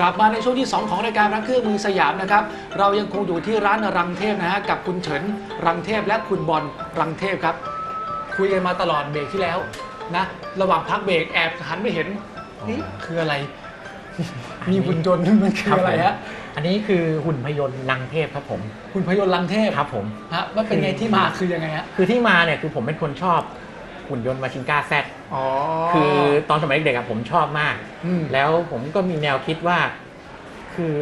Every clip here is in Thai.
กลับมาในช่วงที่ 2 ของรายการพระเครื่องมือสยามนะครับ เรายังคงอยู่ที่ร้านรังเทพนะฮะกับคุณเฉินรังเทพและคุณบอลรังเทพครับ คุยกันมาตลอดเบรกที่แล้วนะ ระหว่างพักเบรกแอบหันไปเห็นนี่คืออะไร มีหุ่นยนต์มันคืออะไรฮะอันนี้คือหุ่นพยนต์ลังเทพครับผมหุ่นพยนต์รังเทพครับผมฮะว่าเป็นไงที่มาคือยังไงฮะคือที่มาเนี่ยคือผมเป็นคนชอบหุ่นยนต์มาชิงก้าแซดอ๋อคือ ตอนสมัยเด็กๆอะผมชอบมากมแล้วผมก็มีแนวคิดว่า คือ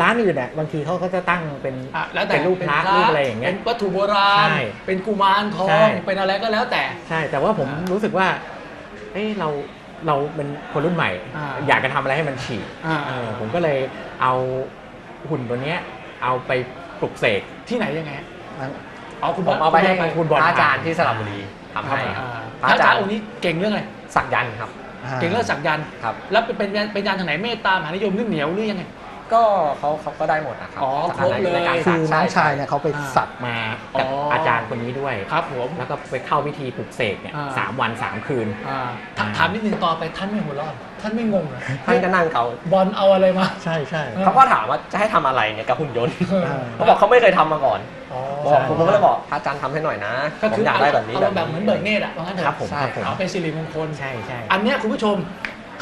ร้านอื่นเนี่ยบางทีเขาก็จะตั้งเป็นอะแล้วแต่เป็นรูปพระรูปอะไรอย่างเงี้ย เป็นวัตถุโบราณ ใช่เป็นกุมารทอใช่ ง เป็นอะไรก็แล้วแต่ ใช่ แต่ว่าผมอ่ารู้รู้สึกว่า เอ้เราเราเป็นคนรุ่นใหม่ อ่า อยากจะทำอะไรให้มันฉีกอ่าเออผมก็เลยเอาหุ่นตัวเนี้ย เอาไปปลุกเสก ที่ไหนยังไงฮะอ๋อคุณผมเอาไปให้คุณบลคุณบอลพระอาจารย์ที่สระบุรีทำให้อ่าพพระระอาอาจาจารรย์ย์องค์นี้เก่งเรื่องอะไร สักยันต์ครับเก่งเรื่องสักยันต์ครับ แล้วเป็นเป็นเป็นยันทางไหนเมตตามหานิยมหรือเหนียวหรือยังไง ก็เขาเขาก็ได้หมดนะครับอ๋อสักครบเลย ในการคืสักอน้ใช่องชายเนี่ยเขาไปอ่าสักมา กับอ๋อออาจารย์ คนนี้ด้วย ครับผม แล้วก็ไปเข้าพิธีปลุกเสกเนี่ยอ่า สามวันสามคืน อ่าถามถามนิดนึงต่อไปท่านไม่หัวเราะท่านไม่งงเหรอท่านก็นั่งเขาบอลเอาอะไรมา ใช่ใช่เออเขาก็ถามว่าจะให้ทำอะไรเนี่ยกับหุ่นยนต์เออเขาบอกเขาไม่เคยทำมาก่อน อ๋อบอกผมก็เลยบอกพระอาจารย์ทำให้หน่อยนะก็ผมคืออยากได้แบบนี้อารมณ์แบบเหมือนเบิกเนตรอะว่างั้นเถอะครับผมใช่ครับผม เอาเป็นสิริมงคล ใช่ใช่ อันเนี้ยคุณผู้ชม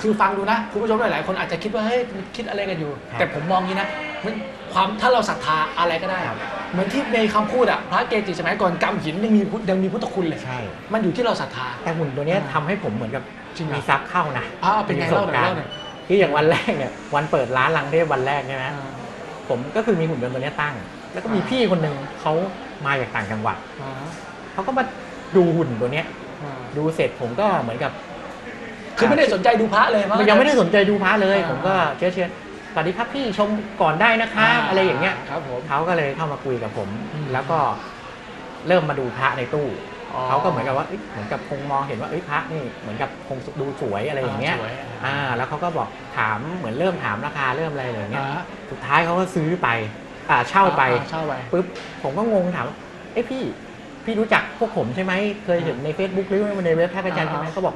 คือฟังดูนะคุณผู้ชมหลายๆคนอาจจะคิดว่าเฮ้ยคิดอะไรกันอยู่ครับแต่ผมมองงี้นะมันความถ้าเราศรัทธาอะไรก็ได้ครับเหมือนที่ในคำพูดอะพระเกจิสมัยก่อนกำหินยังมีพุทธยังมีพุทธคุณเลยใช่ มันอยู่ที่เราศรัทธา แต่หุ่นตัวเนี้ยอ่าทำให้ผมเหมือนกับจริงเหรอ มีทรัพย์เข้านะอ้าวเป็นไงมีประสเล่าบหน่อยการณ์เล่าหน่อยคืออย่างวันแรกเนี่ยวันเปิดร้านลังเทพวันแรกใช่ไหมอ่า ผมก็คือมีหุ่นยนต์ตัวเนี้ยตั้ง แล้วก็มีอ่า พี่คนหนึ่งเขามาจากต่างจังหวัดอ่าเขาก็มาดูหุ่นตัวเนี้ย อ่า ดูเสร็จผมก็เหมือนกับ คือไม่ได้สนใจดูพระเลยว่ามันยังไม่ได้สนใจดูพระเลยอ่าผมก็เชื่อเชื่อสวัสดีครับพี่ชมก่อนได้นะคะ อะไรอย่างเงี้ยครับผมเขาก็เลยเข้ามาคุยกับผมอืมแล้วก็เริ่มมาดูพระในตู้อ๋อเขาก็เหมือนกับว่าเอ้ยเหมือนกับคงมองเห็นว่าเอ้ยพระนี่เหมือนกับคงดูสวยอะไรอย่างเงี้ยสวอ่า แล้วเขาก็บอกถามเหมือนเริ่มถามราคาเริ่มอะไรอย่างเงี้ยอ่าสุดท้ายเขาก็ซื้อไป อ่าเช่าไปอ่เช่าไปปุ๊บผมก็งงถามว่าเอ้ยพี่พี่รู้จักพวกผมใช่ไหมเคยเห็นใน Facebook หรือว่าในเว็บแพทย์อาจารย์ใช่ไหมอ่าเขาบอก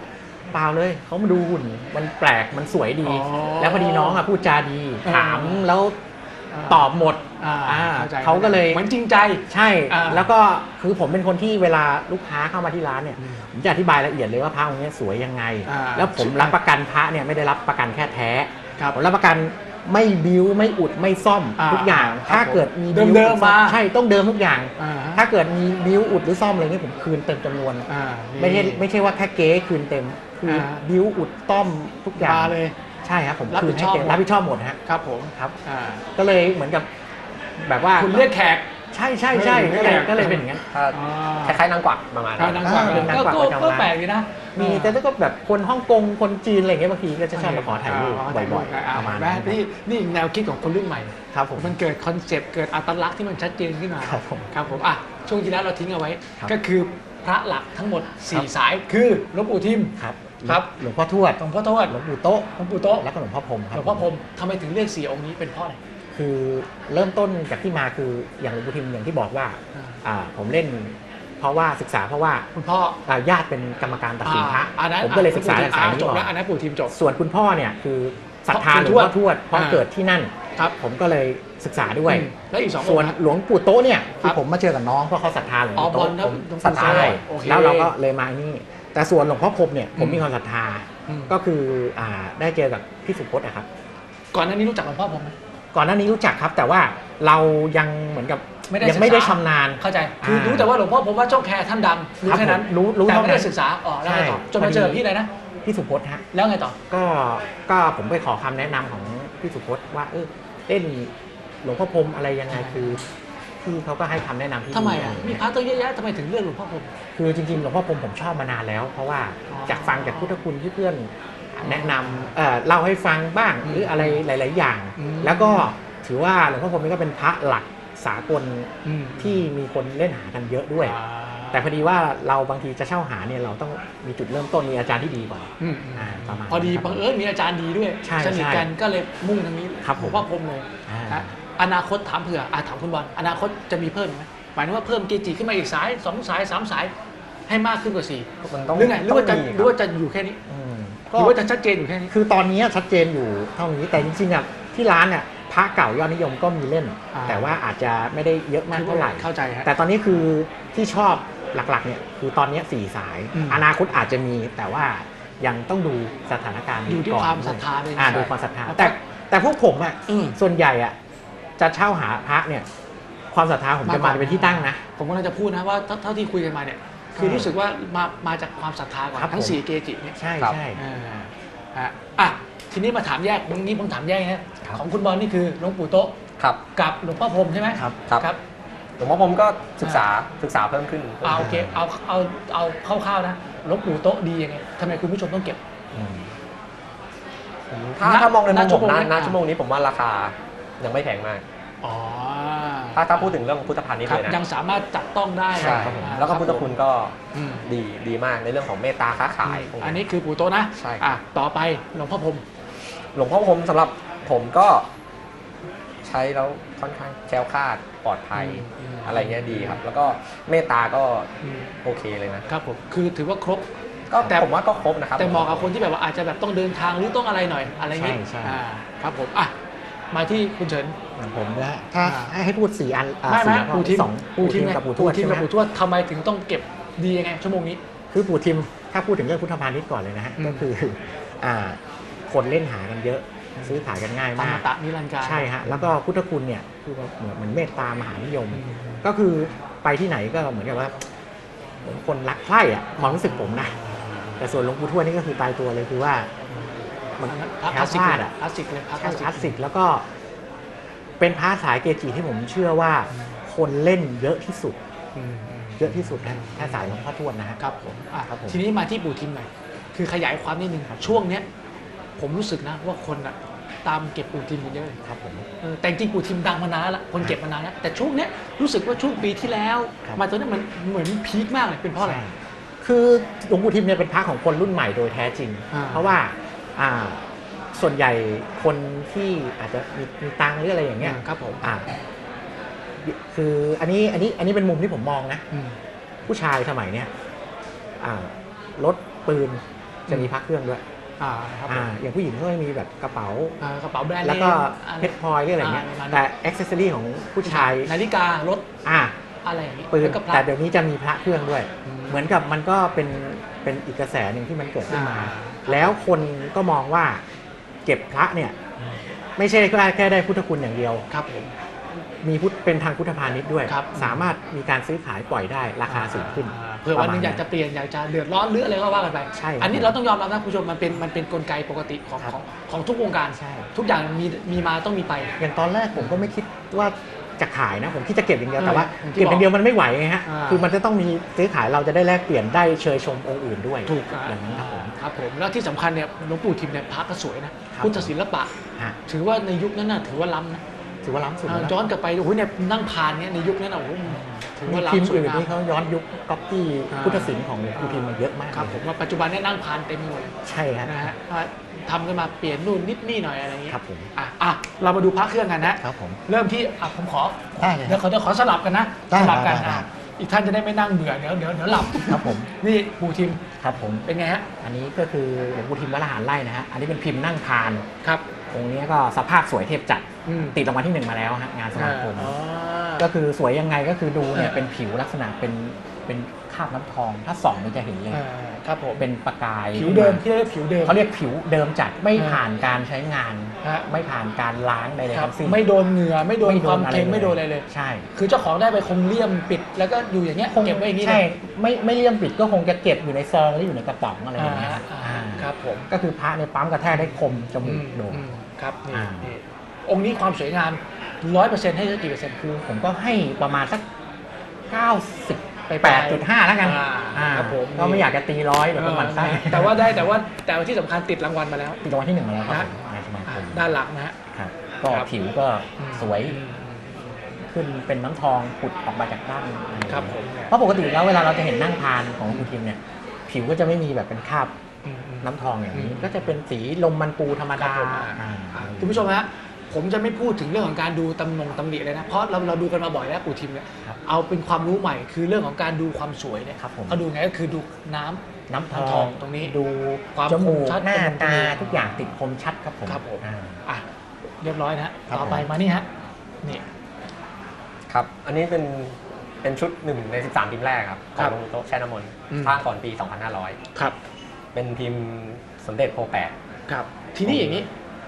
เปล่าเลยเขามาดูหุ่นมันแปลกมันสวยดี อ๋อแล้วพอดีน้องอะพูดจาดีอ่า ถามแล้วตอบหมดอ่าอ่าข้ใจเขาก็เลย เหมือนจริงใจ ใช่ อ่าแล้วก็คือผมเป็นคนที่เวลาลูกค้าเข้ามาที่ร้านเนี่ยอืมผมจะอธิบายละเอียดเลยว่าพระองค์เนี้ยสวยยังไง อ่าแล้วผมรับประกันพระเนี่ยไม่ได้รับประกันแค่แท้ ครับผมรับประกันไม่บิ้วไม่อุดไม่ซ่อมอ่าทุกอย่าง ครับถ้าเกิดมีเดิมบิ้วเดิมมา ใช่ต้องเดิมทุกอย่าง อ่าฮะถ้าเกิดมีบิ้วอุดหรือซ่อมอะไรเงี้ยผมคืนเต็มจำนวน อ่าไม่ใช่ไม่ใช่ว่าแค่เก๊คืนเต็ม คืออาบิ้วอุดต้อมทุกอย่างมาเลย ใช่ครับผมรับคืผินดให้ชอบเต็มหมดรับผิดชอบหมดฮะครับผมครับอ่าก็เลยเหมือนกับแบบว่าคุณเรียกแขกใช่ใช่ใช่ไม่ก็ไม่เลยไม่ก็เลยเป็นอย่างนั้นถ้าอ่าคล้ายๆนางกวักประมาณอ่านั้นนางกวักอ่าเป็นนางกวักก็ประจำก็ร้านแปลกดีนะ มีแต่ถ้าก็แบบคนฮ่องกงคนจีนอะไรเงี้ยบางทีก็จะชอบมาขอถ่ายรูปถ่ายรูบ่อยปๆประมาณแม่นั้นนี่นี่แนวคิดของคนรุ่นใหม่ครับผมมันเกิดคอนเซปต์เกิดอัตลักษณ์ที่มันชัดเจนขึ้นมาครับผมครับผมอะช่วงที่แล้วเราทิ้งเอาไว้ครับก็คือพระหลักทั้งหมดครับ4สายคือหลวงปู่ทิมครับครับ หลวงพ่อทวด หลวงพ่อทวด หลวงปู่โต๊ะ หลวงปู่โต๊ะ แล้วก็หลวงพ่อพรหมคหรับลวงพ่อพรหมทำไมถึงเลือกสี่องค์นี้เป็นเพ่ออะไรคือเริ่มต้นจากที่มาคืออย่างหลวงปู่ทิมอย่างที่บอกว่าอ่าอ่าผมเล่น เพราะว่าศึกษาเพราะว่าคุณพ่ออ่าญาติเป็นกรรมการตัดสินพระอ่าอันนั้นผมก็เลยศึกษาจากสายนี้จบก่อนแล้วอันนั้นปู่ทิมจบ ส่วนคุณพ่อเนี่ยคือศรัทธาคุหลณวงทวดพ่อทวดเพราะอ่า เกิดที่นั่น ครับผมก็เลยศึกษาด้วย อืมแล้วอีกสององส่วนค์นะหลวงปู่โต๊ะเนี่ยครัคือบผมมาเจอกับน้องเพราะเขาศรัทธาหลวงอ๋อปู่โต๊ะบอลนะผมหลวงปู่ศรัทธาโต๊ะโอเค แล้วเราก็เลยมานี่ แต่ส่วนหลวงพ่อพรหมเนี่ยผมอืมมีความศรัทธาอืม ก็คืออ่าได้เจอกับพี่สุพจน์นะครับก่อนหน้านี้รู้จักหลวงพ่อผมไหม ก่อนหน้านี้รู้จักครับ แต่ว่าเรายังเหมือนกับไม่ได้ยังไม่ได้ศึกษาชำนาญ เข้าใจ คืออ่ารู้แต่ว่าหลวงพ่อผมว่าช่องแคร์ท่านดังรู้ครับแค่นั้นผมรู้รู้แต่เท่าไม่ได้นั้นศึกษาอ๋อแล้วไงต่อใช่จนมาเจอพี่เลยนะ พี่สุพจน์ฮะ แล้วไงต่อ ก็ก็ผมไปขอคำแนะนำของพี่สุพจน์ว่าเออเล่นหลวงพ่อพรหมอะไรยังไงใช่คือ พี่เขาก็ให้คำแนะนำที่ทำไมดีอะอะไรอย่างมีเงี้ยพระตั้งเยอะแยะทำไมถึงเลือกหลวงพ่อผม คือจริงๆหลวงพ่อพรหมผมชอบมานานแล้ว เพราะว่าอ๋อจากฟังจากพุทธคุณที่เพื่อนแนะนำเอ่อเล่าให้ฟังบ้างอืมหรืออะไรหลาย ๆ อย่าง อืม แล้วก็ถือว่าหลวงพ่อพรหมนี่ก็เป็นพระหลักสากลอืมที่มีคนเล่นหากันเยอะด้วย อ่าแต่พอดีว่าเราบางทีจะเช่าหาเนี่ยเราต้องมีจุดเริ่มต้นมีอาจารย์ที่ดีก่อนอืมอืมอ่าประมาณ พอดีนั้นครับบังเอิญมีอาจารย์ดีด้วยใช่สนิทใช่กันก็เลยมุ่งทางนี้ครับผมหลวงพ่อผมเลย อ่า นะ อนาคตถามเผื่ออะถามคุณบอลอนาคตจะมีเพิ่มไหมหมายถึงว่าเพิ่มเกจิขึ้นมาอีกสายสองสายสามสายให้มากขึ้นกว่าสี่มันต้องหรือไงหรือว่าจะต้งมีหรือว่าจะอยู่แค่นี้อืมหรือว่าจะชัดเจนอยู่แค่นี้คือตอนนี้ชัดเจนอยู่เท่านี้แต่จริงๆอะที่ร้านเนี่ยพระเก่ายอดนิยมก็มีเล่นอ่าแต่ว่าอาจจะไม่ได้เยอะมากเท่าไหร่เข้าใจฮะแต่ตอนนี้คือที่ชอบหลักๆเนี่ยคือตอนนี้สี่สายอืมอนาคตอาจจะมีแต่ว่ายังต้องดูสถานการณ์อยู่ที่ก่นความศรัทธาด้วยนะอ่าใช่ดูความศรัทธาแล้วแต่แต่พวกผมอะอืมส่วนใหญ่อะ จะเช่าหาพระเนี่ย ความศรัทธาผมจะมาเป็นที่ตั้งนะ ผมกำลังจะพูดนะว่าเท่าเท่าที่คุยกันมาเนี่ย คือรู้สึกว่ามามาจากความศรัทธาก่อนครับทั้งผม สี่เกจิเนี่ยใช่ครับ ใช่เออฮะอะทีนี้มาถามแยกตรงนี้ผมถามแยกนะครับของคุณบอลนี่คือหลวงปู่โต๊ะครับ กับหลวงพ่อพรหมใช่ไหมครับ ครับ ครับ หลวงพ่อผมก็ศึกษาศึกษาเพิ่มขึ้นเอาโอเคเอาเอาเอาคร่าวๆนะหลวงปู่โต๊ะดียังไงทำไมคุณผู้ชมต้องเก็บอืมถ้าณถ้ามองในมุมณชั่ผวมโมงนะนี้ณอะชั่วโมงนี้ผมว่าราคา ยังไม่แพงมาก อ๋อถ้าถ้าพูดถึงเรื่องพุทธพาณิชย์ครับเลยนะยังสามารถจับต้องได้ใช่ครับผมแล้วก็พุทธคุณก็อืมดีดีมากในเรื่องของเมตตาค้าขายพวกอันนี้คือปู่โต๊ะนะใช่อะต่อไปหลวงพ่อพรหมหลวงพ่อผมสำหรับผมก็ใช้แล้วค่อนข้างแคล้วคลาดปลอดภัยอะไรเงี้ยดีครับ แล้วก็เมตตาก็อืมโอเคเลยนะ ครับผมคือถือว่าครบ ก็แต่ ผมว่าก็ครบนะครับ แต่เหมาะกับคนที่แบบว่าอาจจะแบบต้องเดินทางหรือต้องอะไรหน่อยอะไรอย่างงี้ใช่ใช่ อ่าครับผมอะ มาที่คุณเฉินอย่างผมนะถ้าอ่าให้พูดสี่อันอ่าไม่ไม่สี่ข้อปู่ทิมสองปู่ปู่ทิทิมมไงกับปู่ทวดทิมใช่ไหกับมปู่ทวดทำไมถึงต้องเก็บดียังไงชั่วโมงนี้ คือปู่ทิมถ้าพูดถึงเรื่องพุทธพาณิชย์ก่อนเลยนะฮะอืมก็คืออ่าคนเล่นหากันเยอะซื้อขายกันง่ายตามมากตะนิรันดร์การใช่ฮะแล้วก็พุทธคุณเนี่ยคือว่าเหมือนเหมือนเมตตามหานิยม ก็คือไปที่ไหนก็เหมือนกับว่าเหมือนคนรักใคร่อะความรู้สึกผมนะแต่ส่วนหลวงปู่ทวดนี่ก็คือตายตัวเลยคือว่า มันพระแคคลาล้วสสิกคลาเลดยอะคลาสสิกเลยพระคใช่ลาสสิคลากสสิกแล้วก็ เป็นพระสายเกจิที่ผมเชื่อว่าคนเล่นเยอะที่สุด อืมอืมเยอะที่สุดนะถ้าสายหลวงพ่อทวดนะฮะ ครับผมอะครับผม ทีนี้มาที่ปู่ทิมหน่อยคือขยายความนิดนึงช่วงเนี้ยผมรู้สึกนะว่าคนอะตามเก็บปู่ทิมกันเยอะเลยครับผม เออแต่จริงๆปู่ทิมดังมานานแล้วล่ะคนเก็บมานานแล้วแต่ช่วงเนี้ยรู้สึกว่าช่วงปีที่แล้ว ครับ มาตอนนี้มันเหมือนพีคมากเลยเป็นเพราะอะไร ใช่คือหลวงปู่ทิมเนี่ยเป็นพระของคนรุ่นใหม่โดยแท้จริง อ่า เพราะว่า อ่าส่วนใหญ่คนที่อาจจะมีมีตังค์หรืออะไรอย่างเงี้ยครับผมอ่าคืออันนี้อันนี้อันนี้เป็นมุมที่ผมมองนะ อืมผู้ชายสมัยเนี้ยอ่ารถปืนจะมีพักเครื่องด้วยอ่าครับผอ่ามอย่างผู้หญิงก็จะมีแบบกระเป๋า อ่ากระเป๋าแบรนด์แล้วก็นมเพชรพลอยหรืออะไรเงี้ยอ่าประมาณนั้นแต่อ็อกเซสซอรี่ของผู้ชายนาฬิการถอ่าอะไรอย่างนี้ปืนแล้วก็พระแต่เดี๋ยวนี้จะมีพระเครื่องด้วยอืมเหมือนกับมันก็เป็นเป็นอีกกระแสหนึ่งที่มันเกิดขึ้นมา อ่า แล้วคนก็มองว่าเก็บพระเนี่ย ไม่ใช่แค่แค่ได้พุทธคุณอย่างเดียว ครับผม มีพุทธเป็นทางพุทธพาณิชย์ด้วย ครับ สามารถมีการซื้อขายปล่อยได้ราคาสูงขึ้นอ่าเผื่อวันหนึงอยากจะเปลี่ยนอยากจะเดือดร้อนหรืออะไรก็ว่ากันไปใช่ครับอันนี้เราต้องยอมรับนะคุณผู้ชมมันเป็นมันเป็นกลไกปกติของครับของของทุกวงการ ใช่ทุกอย่างมีมีมาต้องมีไป อย่างตอนแรกผมก็ไม่คิดว่า จะขายนะ ผมคิดจะเก็บอย่างเดียวเออแต่ว่าอย่างที่เก็บอย่างเดียวมันไม่ไหวไงฮะ อ่า คือมันจะต้องมีซื้อขายเราจะได้แลกเปลี่ยนได้เชยชมองค์อื่นด้วยถูกอย่างนั้นครับผม ครับผมแล้วที่สำคัญเนี่ยหลวงปู่ทิมเนี่ยพระก็สวยนะ ครับ พุทธศิลปะ ฮะถือว่าในยุคนั้นน่ะถือว่าล้ำนะถือว่าล้ำสุดอ่าแล้วนะ ย้อนกลับไปโอ้โหเนี่ยนั่งพานเนี่ยในยุคนั้นน่ะโอ้โห ถือมีว่าพิมพ์ล้ำสวยอื่นงามที่เขาย้อนยุคก๊อปปี้อ่าพุทธศิลป์ของหลวงปู่ทิมมาเยอะมากครับเลยผมว่าปัจจุบันเนี่ยนั่งพานเต็มไปหมดเลยใช่ฮะนะฮะว่าทำกันมาเปลี่ยนนู่นนิดนี่หน่อยอะไรอย่างเงี้ยครับผมอะอะเรามาดูพระเครื่องกันนะครับผมเริ่มที่อะผมขอได้เลยเดี๋ยวเขาจะขอสลับกันนะได้สลับกันได้ได้อะอีกท่านจะได้ไม่นั่งเบื่อเดี๋ยวเดี๋ยวเดี๋ยวหลับครับผมนี่ปู่ทิมครับผมเป็นไงฮะอันนี้ก็คือหลวงปู่ทิมวัดละหารไร่นะฮะอันนี้เป็นพิมพ์นั่งพานครับองค์นี้ก็สภาพสวยเทพจัดอืมติดรางวัลที่หนึ่งมาแล้วฮะงานสมาคมอ๋อ ก็คือสวยยังไงก็คือดูเนี่ยเออเป็นผิวลักษณะเป็นเป็นคราบน้ำทอง ถ้าส่องมันจะเห็นเลยอ่าครับผม เป็นประกายผิวเดิมที่เรียกผิวเดิมเขาเรียกผิวเดิมจัดไม่เออผ่านการใช้งานฮะไม่ผ่านการล้างใดๆครับทั้งสิ้นไม่โดนเหงื่อไม่โดนความอะเค็มไม่โดนอะไรเลย ใช่ คือเจ้าของได้ไปคงเลี่ยมปิด แล้วก็อยู่อย่างเงี้ยเก็บไว้อย่างนี้ใช่เลยไม่ไม่เลี่ยมปิดก็คงจะเก็บอยู่ในซองหรืออยู่ในกระป๋องอะไรอย่างเงี้ยอ่าอ่าอ่าครับผมก็คือพระในยปั๊มกระแทกได้คมจมูกโด่งอืมครับนี่อ่านี่องค์นี้ความสวยงาม ร้อยเปอร์เซ็นต์ให้สักกี่เปอร์เซ็นต์คือผมก็ให้ประมาณสัก98.5ไปปลายแล้วกันอ่าอ่าครับผมก็ไม่อยากจะตีร้อยเดี๋ยวมันไส้แต่ว่าได้แต่ว่าแต่ว่าที่สำคัญติดรางวัลมาแล้ว ติดรางวัลที่หนึ่งมาแล้วครับนะผมในสมาคอ่ามด้านหลังนะฮะครับก็ครับผิวก็สวยอืมขึ้นเป็นน้ำทองผุดออกมาจากด้านครับผมเพราะปกติแล้วเวลาเราจะเห็นนั่งทานของคุณทิมเนี่ย ผิวก็จะไม่มีแบบเป็นคราบอืมอืมน้ำทองอย่างนี้อืมก็จะเป็นสีลมมันปูธรรมครัดาบผมอ่าอ่าคุณผู้ชมฮะ ผมจะไม่พูดถึงเรื่องของการดูตำหนงตำหนิเลยนะ เพราะเราเราดูกันมาบ่อยแล้วปูทีมเนี่ยครับเอาเป็นความรู้ใหม่คือเรื่องของการดูความสวยเนี่ยครับผม เขาดูไงก็คือดูน้ำ น้ำทน้ำทอองงตรงนี้ดูความจมูกคมชัดหน้าจมูกตาดีทุกอย่างติดคมชัดครับผมครับผม อ่า อะเรียบร้อยนะฮะครับต่อไปผม มานี่ฮะนี่ ครับ อันนี้เป็นเป็นชุดหนึ่งใน 13 ทีมแรกครับขครัองบลงโต๊ะแช่น้ำมนต์อืม สร้างก่อนปีครับ2500เป็นทีมสมเด็จโพแปดครับ ทีนี้อย่างนี้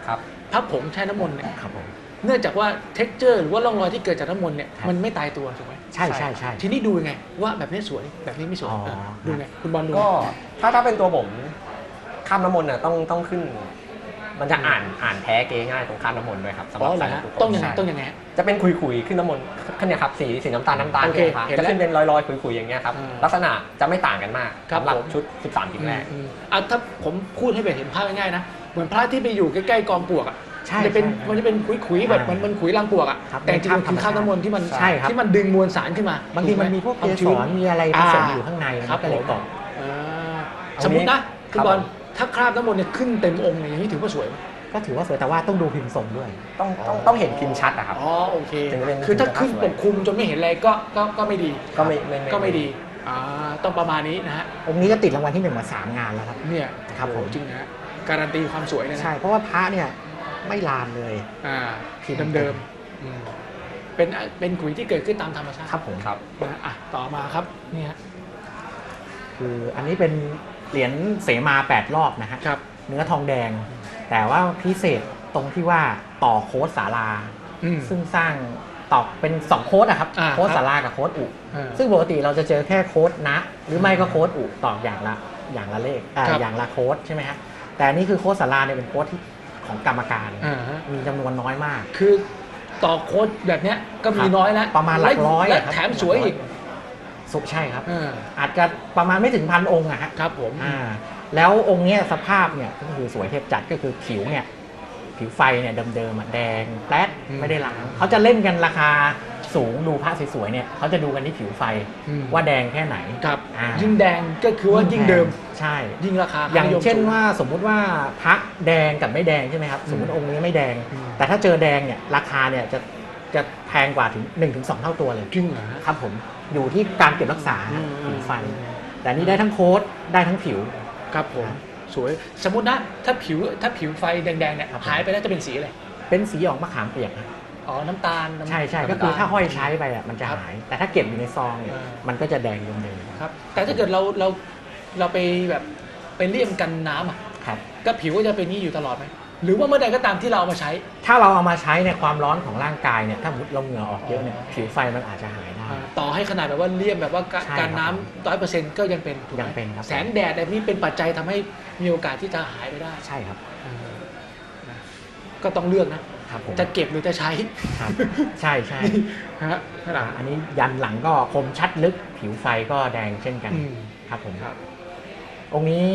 ครับ พระผงแช่น้ำมนต์เนี่ยครับผม เนื่องจากว่าเท็กเจอร์หรือว่าร่องรอยที่เกิดจากน้ำมนต์เนี่ยครับมันไม่ตายตัวถูกไหมใช่ใช่ใช่ทีนี้ดูยังไง ว่าแบบนี้สวยแบบนี้ไม่สวยอ๋อ เออดูไงคุณบอลดูก็ถ้าถ้าเป็นตัวผมข้ามน้ำมนต์น่ะต้องต้องขึ้น มันจะอ่านอ่านแท้เก๊ง่ายตรงข้ามน้ำมนต์ด้วยครับสำหอ๋รัอบเหรอสายฮะลูกต้องยังไงใช่ต้องยังไงฮะ จะเป็นคุยคุยๆขึ้นน้ำมนต์ขึ้นเนี่ยครับสีสีน้ำตาลน้ำตาลโอเคนี่ยครับเห็นจะแล้วขึ้นเป็นรอยรอยคุยคุยๆอย่างเงี้ยครับอ่าลักษณะจะไม่ต่างกันมากครับสำหรับผม ชุด 13ทีมแรก อืมอะถ้าผมพูดให้แบบเห็นภาพง่ายๆนะ เหมือนพระที่ไปอยู่ใกล้ๆกองปลวกอะใช่มันจะเป็นใช่มันจะเป็นขุยๆแบบอ่ามัมันมันขุยรังปลวกอะครับแต่จริงๆมันคือเป็นข้าข้าววน้ำมนต์ที่มันใช่ครับ ที่มันดึงมวลสารขึ้นมาบางทีถูกไหมันมีพวกคเกวาสชื้นรมีอะไรผสมอ่าอยู่ข้างในครัมับนก็เลยผมเกาะ อ่าเอาสมมตินะคคุรัณบบอลผม ถ้าคราบน้ำมนต์เนี่ยขึ้นเต็มองค์เนี่ยอย่างนี้ถือว่าสวยไหมก็ถือว่าสวยแต่ว่าต้องดูพิมพ์ทรงด้วย ต้องต้องต้องเห็นพิมพ์ชัดอะครับ อ๋อโอเค ถึงจะเป็นคือถ้าถึงจะขึ้นสวย ปกคลุมจนไม่เห็นอะไรก็ก็ก็ไม่ดีก็ไม่ไม่ก็ไม่ดีอ่าต้องประมาณนี้นะฮะองค์นี้ก็ติดรางวัลที่หนึ่งมาสามงานแล้วครับ เนี่ยครับผม โอ้โหจริงนะฮะ การันตีความสวยเลยนะใช่เพราะว่าพระเนี่ยไม่ลานเลยอ่าผิดเดิมๆอืมเป็นเป็นขุยที่เกิดขึ้นตามธรรมชาติครับผมครับนะอะต่อมาครับนี่ฮะคืออันนี้เป็นเหรียญเสมา8รอบนะฮะครับ เนื้อทองแดง แต่ว่าพิเศษตรงที่ว่าต่อโค้ดสาราอืม ซึ่งสร้างตอกเป็น2โค้ดอะครับอ่าโค้ดครับสารากับโค้ดอุเออซึ่งปกติเราจะเจอแค่โค้ดนะ หรือไม่ก็โค้ดอุตอกอย่างละอย่างละเลขอ่าครับอย่างละโค้ดใช่ไหมฮะ แต่อันนี้คือโค้ดสาราเนี่ยเป็นโค้ดที่ของกรรมการอ่าฮะมีจำนวนน้อยมากคือต่อโค้ดแบบเนี้ยก็มีครับน้อยแล้วประมาณหลักร้อยและอะครับแถมสวยอีกสุใช่ครับเอออาจจะประมาณไม่ถึงพันองค์อะฮะ ครับผม อ่าแล้วองค์เนี้ยสภาพเนี่ยก็คือสวยเทพจัดก็คือผิวเนี่ยผิวไฟเนี่ยเดิมๆอะแดงแป๊ดไม่ได้ล้างเขาจะเล่นกันราคา สูงดูพระสวยๆเนี่ยเขาจะดูกันที่ผิวไฟอืม ว่าแดงแค่ไหน ครับอ่ายิ่งแดงก็คือว่ายิ่งเดิม ใช่ ยิ่งราคาอย่างนิมเช่นสูงว่าสมมุติว่าพระแดงกับไม่แดงใช่ไหมครับ สมมติองค์นี้ไม่แดง อืม แต่ถ้าเจอแดงเนี่ยราคาเนี่ยจะจะแพงกว่าถึง1-2ถึงเท่าตัวเลยจริงเหรอฮะ ครับผมอยู่ที่การเก็บรักษาอืม ผิวไฟแต่นี่ได้ทั้งโค้ดได้ทั้งผิว ครับผมสวยสมมตินะถ้าผิวถ้าผิวไฟแดงๆเนี่ยครับผม หายไปแล้วจะเป็นสีอะไรเป็นสีออกมะขามเปียกนะ อ๋อ น้ำตาลน้ำ ใช่ใช่น้ำตลก็คือถ้าห้อยใช้ไปอะมันจะครับหาย แต่ถ้าเก็บอยู่ในซองเนี่ยอ่ามั มันก็จะแดงเดิมครับ แต่ถ้าเกิดเราเราเราไปแบบไปเลี่ยมกันน้ำอะๆครับ ก็ผิวก็จะเป็นนี่อยู่ตลอดไหมหรือว่าเมื่อใดก็ตามที่เราเอามาใช้ ถ้าเราเอามาใช้ในความร้อนของร่างกายเนี่ยถ้าสมมติเราเหงื่อออกเยอะเนี่ยผิวไฟมันอาจจะหายได้อ่าต่อให้ขนาดแบบว่าเลี่ยมแบบว่าการใช่การครับน้ำร้อยเปอร์เซ็นต์ก็ยังเป็นถูกไหมยังเป็นครับ แสงแดดแบบนี้เป็นปัจจัยทำให้มีโอกาสที่จะหายไปได้ใช่ครับเออนะก็ต้องเลือกนะ ครับผมจะเก็บหรือจะใช้ครับใช่ใช่ฮะขนาดอันนี้ยันหลังก็คมชัดลึกผิวไฟก็แดงเช่นกันอืมครับผมครับองค์นี้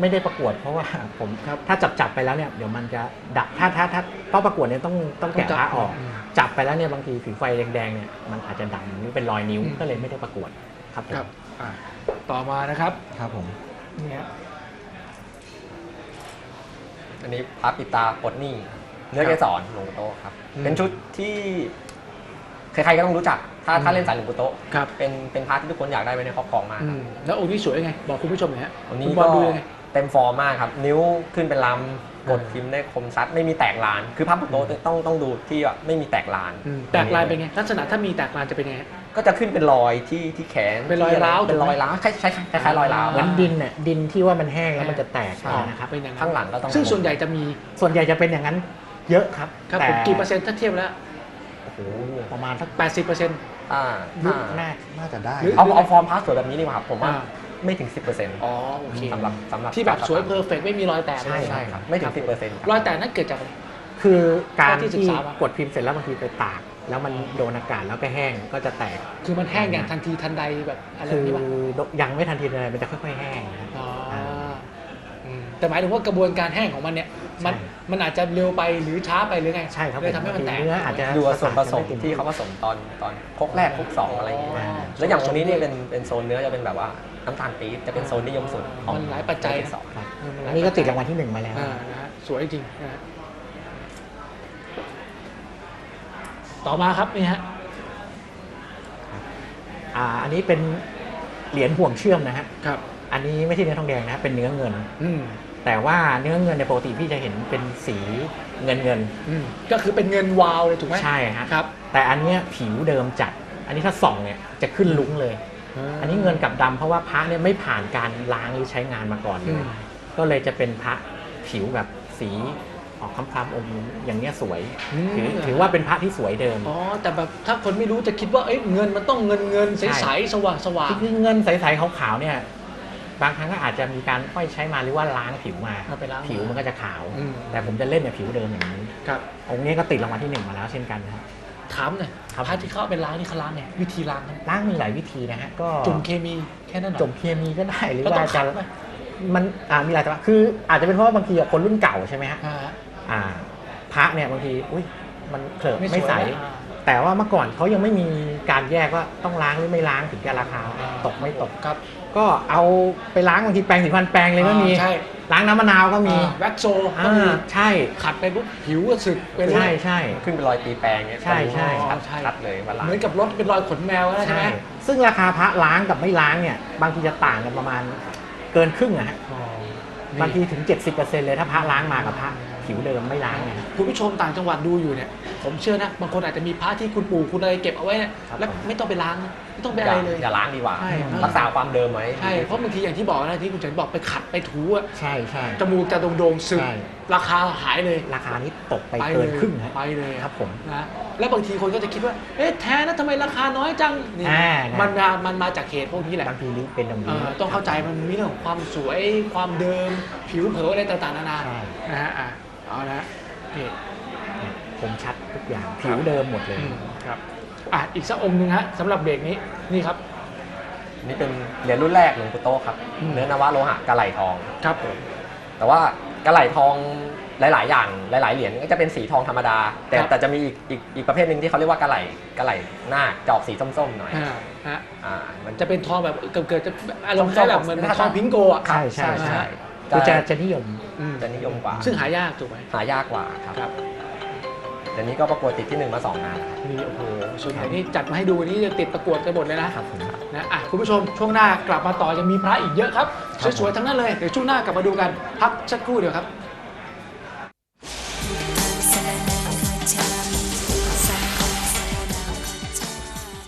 ไม่ได้ประกวดเพราะว่าผมครับถ้าจับจับไปแล้วเนี่ยเดี๋ยวมันจะดับถ้าถ้าถ้าเพราะประกวดเนี่ยต้องต้องแกะพระออกมจับไปแล้วเนี่ยบางทีผิวไฟแดงๆเนี่ยมันอาจจะดำหรือเป็นรอยนิ้วอืมก็เลยไม่ได้ประกวดครับผมครับอ่าต่อมานะครับครับผมเนี่ยอันนี้พระปิดตาปลดหนี้ เนื้อเกสรหลวงปู่โตะครับอืมเป็นชุดที่ใครๆก็ต้องรู้จัก ถ้าถ้าอืมเล่นสายหลวงปู่โตะครับ เป็นเป็นพระที่ทุกคนอยากได้ไว้ในครอบครองมากอืครับมแล้วองค์นี้สวยยังไง บอกคุณผู้ชมหน่อยฮะวันนี้คุณบอก็ลดูยังไง เต็มฟอร์มมากครับ นิ้วขึ้นเป็นลำกดพิมพ์ได้คมชัดไม่มีแตกลาน คือพระหลวงปู่โตะต้องต้องดูที่ว่าไม่มีแตกลาน อืมแตกลายเป็นไง ลักษณะถ้ามีแตกลายจะเป็นยังไงฮะ ก็จะขึ้นเป็นรอยที่ที่แขนเป็นรอยร้าวเป็นรอยร้าวคล้ายๆคล้ายๆรอยร้าวเหมือนดินเนี่ยดินที่ว่ามันแห้งแล้วมันจะแตกใช่นะครับเป็นอย่างนั้ข้างนหลังก็ต้องซึ่งส่วนใหญ่จะมีส่วนใหญ่จะเป็นอย่างนั้น เยอะครับครับแต่ผมกี่เปอร์เซ็นต์ถ้าเทียบแล้วโอ้โหประมาณสัก80เปอร์เซ็นต์อ่ายุคอ่าน่าน่าจะได้หรือเอาเอาฟอร์มพระสวยแบบนี้ดีกว่าครับผมว่าอ่าไม่ถึง 10%อ๋อโอเคสำหรับสำหรับที่แบบสวยเพอร์เฟกไม่มีรอยแตกใช่เลยใช่ครับไม่ถึง 10%รอยแตกนั้นเกิดจากอะไรคือการข้อที่ศึที่กษามากดพิมพ์เสร็จแล้วบางทีไปตาก แล้วมันโดนอากาศแล้วก็แห้งก็จะแตก คือมันแห้งอย่างทันทีทันใดแบบอะไรคือนี้ป่ะยังไม่ทันทีเลยมันจะค่อยๆแห้งนะอ๋ออืมแต่หมายถึงว่ากระบวนการแห้งของมันเนี่ย มันใช่มันอาจจะเร็วไปหรือช้าไปหรือไงใช่ครับเลยทำให้มันแตกเนื้ออาจจะดูว่าส่วนผสมประสาทจะไม่เต็มที่เขาผสมตอนตอนพกแรกพกสองอะไรอย่างเงี้ยอ๋อแล้วอย่างตรงนี้เนี่ยเป็นเป็นโซนเนื้อจะเป็นแบบว่าน้ำตาลปี๊บจะเป็นโซนนิยมสุดของมันหลายปัจจัยสองครับเออมัหลอัยนนี้ก็ติดรางวัลที่หนึ่งมาแล้วอ่านะฮะสวยจริงนะฮะต่อมาครับนี่ฮะอ่าอันนี้เป็นเหรียญห่วงเชื่อมนะฮะครับ อันนี้ไม่ใช่เนื้อทองแดงนะฮะเป็นเนื้อเงิน อืม แต่ว่าเนื้อเงินในยปกติพี่จะเห็นเป็นสีเงินเงินอืมก็คือเป็นเงินวาวเลยถูกไหมๆใช่ฮะครับแต่อันเนี้ยผิวเดิมจัด อันนี้ถ้าส่องเนี่ยจะขึ้นลุ้งเลย อันนี้เงินกับดำเพราะว่าพระเนี่ยไม่ผ่านการล้างหรือใช้งานมาก่อนเลอืย ม ก็เลยจะเป็นพระผิวแบบสีออกคล้ำๆอมอย่างเนี้ยสวยอืม ถือถือว่าเป็นพระที่สวยเดิม อ๋อแต่แบบถ้าคนไม่รู้จะคิดว่าเอ้ยเงินมันต้องเงินเงินใใช่สๆสว่างสว่าง คือเงินใสๆขาวๆเนี่ย บางครั้งก็อาจจะมีการค่อยใช้มาหรือว่าล้างผิวมาเอาไปล้างผิวมันก็จะขาว อืม แต่ผมจะเล่นเนี่ยผิวเดิมอย่างนี้ครับ องค์นี้ก็ติดรางวัลที่หนึ่งมาแล้วเช่นกันนะครับ ถามหน่อยครับ พระที่เขาเอาไปล้างนี่เขาล้างไงวิธีล้างครับล้างมีหลายวิธีนะฮะก็ จุ่มเคมีแค่นั้นเหรอจมเคมีก็ได้หรือแล้วต้อว่างขัจะดไหมมันอ่ามีหลายจังหวะคืออาจจะเป็นเพราะว่าบางทีอะคนรุ่นเก่าใช่ไหมฮะอ่าฮะอ่า พระเนี่ยบางทีอุ้ยมันเถอะไม่สวยไม่ใส อ่า แต่ว่าเมื่อก่อนเขายังไม่มีการแยกว่าต้องล้างหรือไม่ล้างถึงจะราคาตกไม่ตกครับ ก็เอาไปล้างบางทีแปรงสีฟันแปรงเลยก็มีอ่าใช่ล้างน้ำมะนาวก็มีอ่าแว็กโซก็อ่ามีใช่ขัดไปปุ๊บผิวก็สึกไปเลยใช่ใช่ขึ้นเป็นรอยตีแปลงเงี้ยใช่ใช่ชัดใช่ชัดเลยว่าล้างเหมือนกับรถเป็นรอยขนแมวนะใช่ไหมซึ่งราคาพระล้างกับไม่ล้างเนี่ย บางทีจะต่างกันประมาณเกินครึ่งอะฮะอ๋อบางทีถึง 70%เลยถ้าพระล้างมากับพระผิวเดิมไม่ล้างเนี่ยคุณผู้ชมต่างจังหวัดดูอยู่เนี่ย ผมเชื่อนะบางคนอาจจะมีพระที่คุณปู่คุณอะไรเก็บเอาไว้เนี่ยครับแล้วผมไม่ต้องไปล้างนะ ไม่ต้องไปออะไรย่าเลย อย่าล้างดีกว่า ใช่รักษาความเดิมไว้ ใช่ เพราะบางทีอย่างที่บอกนะที่คุณเฉินบอกไปขัดไปถูอะใช่ใช่ จมูกจะโด่งๆสึกใช่ ราคาหายเลย ราคานี้ตกไปไปเกิเลนยครึ่งฮะ ไปเลยครับผมนะแล้วบางทีคนก็จะคิดว่า เอ๊ะแท้นะทำไมราคาน้อยจังนี่อ่านะ มันมามันมาจากเหตุพวกนี้แหละบางทีลิเป็นตรงเอนี้ อต้องเข้าใจมันมีเรื่องของความสวยความเดิม ผิวเผยอะไรต่างๆนานาใช่ นะฮะอะเอาละนี่ผมชัดทุกอย่างผิวเดิมหมดเลย อืมครับ อะอีกสักองค์หนึ่งฮะสำหรับเบรกนี้นี่ครับ นี่เป็นเหรียญรุ่นแรกหลวงปู่โตะครับ อืม เนื้อนวะโลหะกะไหลทอง ครับผม แต่ว่ากะไหลทองหลาย ๆ อย่างหลาย ๆ เหรียญก็จะเป็นสีทองธรรมดา แต่แต่จะมีอีกอีกอีกประเภทหนึ่งที่เขาเรียกว่ากะไหลกะไหลหน้าจะออกสีส้ม ๆ หน่อยอ่าฮะอ่ามันจะเป็นทองแบบเกิดเกิดจะอารมณ์คล้ายแบบเหมือนทองพิงโกอะใช่ใช่ ใช่จะคือจะจะนิยม อืมจะนิยมกว่า ซึ่งหายากถูกไหมหายากกว่าครับ ครับ เดี๋ยวนี้ก็ประกวดติดที่หนึ่งมาสองงานแล้วครับ นี่โอ้โหส่วนใหญ่นี่จัดมาให้ดูวันนี้จะติดประกวดกันหมดเลยนะครับผม นะอะคุณผู้ชมช่วงหน้ากลับมาต่อยังมีพระอีกเยอะครับครับผม สวยๆทั้งนั้นเลยเดี๋ยวช่วงหน้ากลับมาดูกันพักสักครู่เดียวครับ